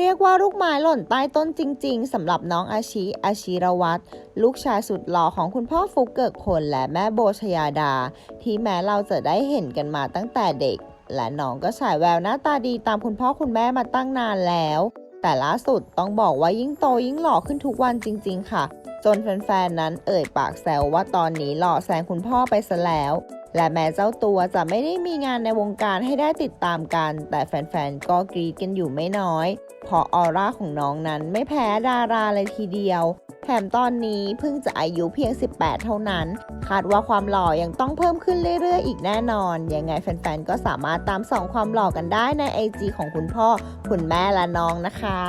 เรียกว่าลูกไม้หล่นใต้ต้นจริง ๆสำหรับน้องอาชิอาชิรวัตรลูกชายสุดหล่อของคุณพ่อฟุกเกิกพลและแม่โบชยาดา ที่แม้เราจะได้เห็นกันมาตั้งแต่เด็ก และน้องก็ฉายแววหน้าตาดีตามคุณพ่อคุณแม่มาตั้งนานแล้ว แต่ล่าสุดต้องบอกว่ายิ่งโตยิ่งหล่อขึ้นทุกวันจริง ๆ ค่ะ จนแฟนๆนั้นเอ่ยปากแซวว่าตอนนี้หล่อแซงคุณพ่อไปซะแล้ว และแม้เจ้าตัวจะไม่ได้มีงานในวงการให้ได้ติดตามกัน แต่แฟนๆ ก็กรีดกันอยู่ไม่น้อย เพราะออร่าของน้องนั้นไม่แพ้ดาราเลยทีเดียว แถมตอนนี้เพิ่งจะอายุเพียง 18 เท่านั้น คาดว่าความหล่อยังต้องเพิ่มขึ้นเรื่อยๆ อีกแน่นอน ยังไงแฟนๆ ก็สามารถตามส่องความหล่อกันได้ใน IG ของคุณพ่อ คุณแม่และน้องนะคะ